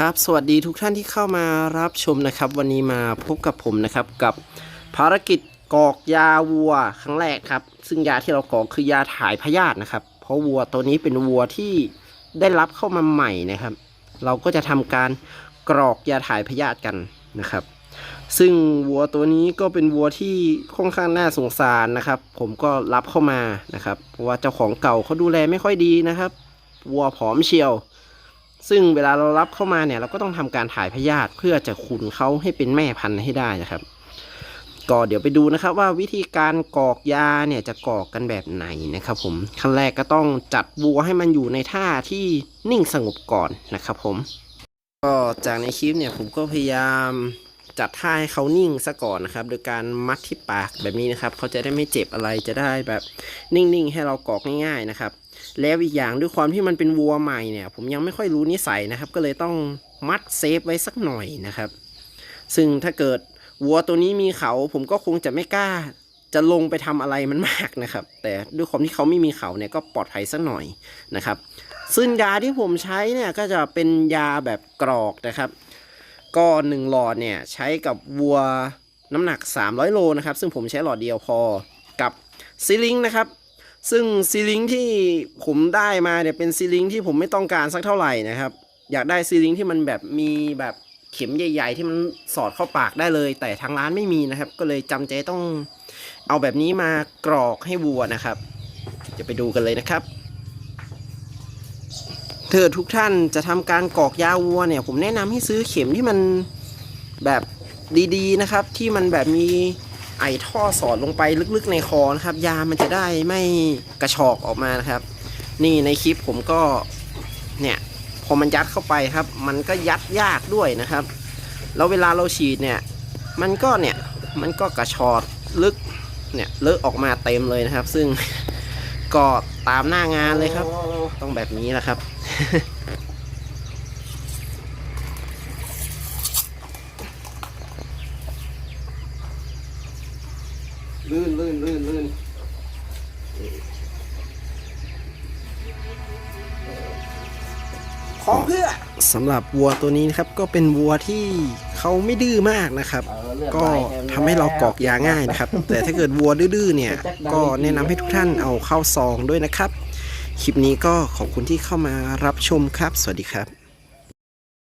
ครับสวัสดีทุกท่านที่เข้ามารับชมนะครับ วันนี้มาพบกับผมนะครับกับภารกิจกรอกยาวัวครั้งแรกครับ ซึ่งยาที่เรากรอกคือยาถ่ายพยาธินะครับ เพราะวัวตัวนี้เป็นวัวที่ได้รับเข้ามาใหม่นะครับ เราก็จะทำการกรอกยาถ่ายพยาธิกันนะครับ ซึ่งวัวตัวนี้ก็เป็นวัวที่ค่อนข้างน่าสงสารนะครับ ผมก็รับเข้ามานะครับเพราะว่าเจ้าของเก่าเขาดูแลไม่ค่อยดีนะครับวัวผอมเชียว ซึ่งเวลาเรารับเข้ามาเนี่ยเราก็ต้องทำการถ่ายพยาธิเพื่อจะขุนเขาให้เป็นแม่พันธุ์ให้ได้นะครับก็เดี๋ยวไปดูนะครับว่าวิธีการกรอกยาเนี่ยจะกรอกกันแบบไหนนะครับผมขั้นแรกก็ต้องจัดวัวให้มันอยู่ในท่าที่นิ่งสงบก่อนนะครับผม ก็จากในคลิปเนี่ยผมก็พยายาม จัดท่าให้เขานิ่งซะก่อนนะครับ โดยการมัดที่ปากแบบนี้นะครับ เขาจะได้ไม่เจ็บอะไรจะได้แบบนิ่งๆ ให้เรากรอกง่ายๆนะครับ แล้วอีกอย่างด้วยความที่มันเป็นวัวใหม่เนี่ย ผมยังไม่ค่อยรู้นิสัยนะครับ ก็เลยต้องมัดเซฟไว้สักหน่อยนะครับ ซึ่งถ้าเกิดวัวตัวนี้มีเขาผมก็คงจะไม่กล้าจะลงไปทำอะไรมันมากนะครับ แต่ด้วยความที่เขาไม่มีเขาเนี่ยก็ปลอดภัยสักหน่อยนะครับ ซึ่งยาที่ผมใช้เนี่ยก็จะเป็นยาแบบกรอกนะครับ ก็หนึ่งหลอดเนี่ยใช้กับวัวน้ำหนัก 300 โลนะครับ ซึ่งผมใช้หลอดเดียวพอกับซิลิงนะครับ ซึ่งซีลิงที่ผมได้มาเนี่ยเป็นซีลิงที่ผมไม่ต้องการสักเท่าไหร่นะครับ อยากได้ซีลิงที่มันแบบมีแบบเข็มใหญ่ ๆ ที่มันสอดเข้าปากได้เลย แต่ทางร้านไม่มีนะครับ ก็เลยจำใจต้องเอาแบบนี้มากรอกให้วัวนะครับ จะไปดูกันเลยนะครับ เธอทุกท่านจะทำการกรอกยาวัวเนี่ย ผมแนะนำให้ซื้อเข็มที่มันแบบดีๆนะครับ ที่มันแบบมีไอท่อสอดลงไปลึกๆในคอนะครับ ยามันจะได้ไม่กระชอกออกมานะครับ นี่ในคลิปผมก็เนี่ยพอมันยัดเข้าไปครับ มันก็ยัดยากด้วยนะครับ แล้วเวลาเราฉีดเนี่ย มันก็เนี่ยมันก็กระชอกลึกเนี่ยเลอะออกมาเต็มเลยนะครับ ซึ่งก็ตามหน้างานเลยครับ ต้องแบบนี้แหละครับ ลื่นลื่นลื่นลื่นของเพื่อสำหรับวัวตัวนี้นะครับก็เป็นวัวที่เขาไม่ดื้อมากนะครับ ก็ทำให้เรากรอกยาง่ายนะครับ แต่ถ้าเกิดวัวดื้อๆเนี่ย ก็แนะนำให้ทุกท่านเอาเข้าซองด้วยนะครับ คลิปนี้ก็ขอบคุณที่เข้ามารับชมครับ สวัสดีครับ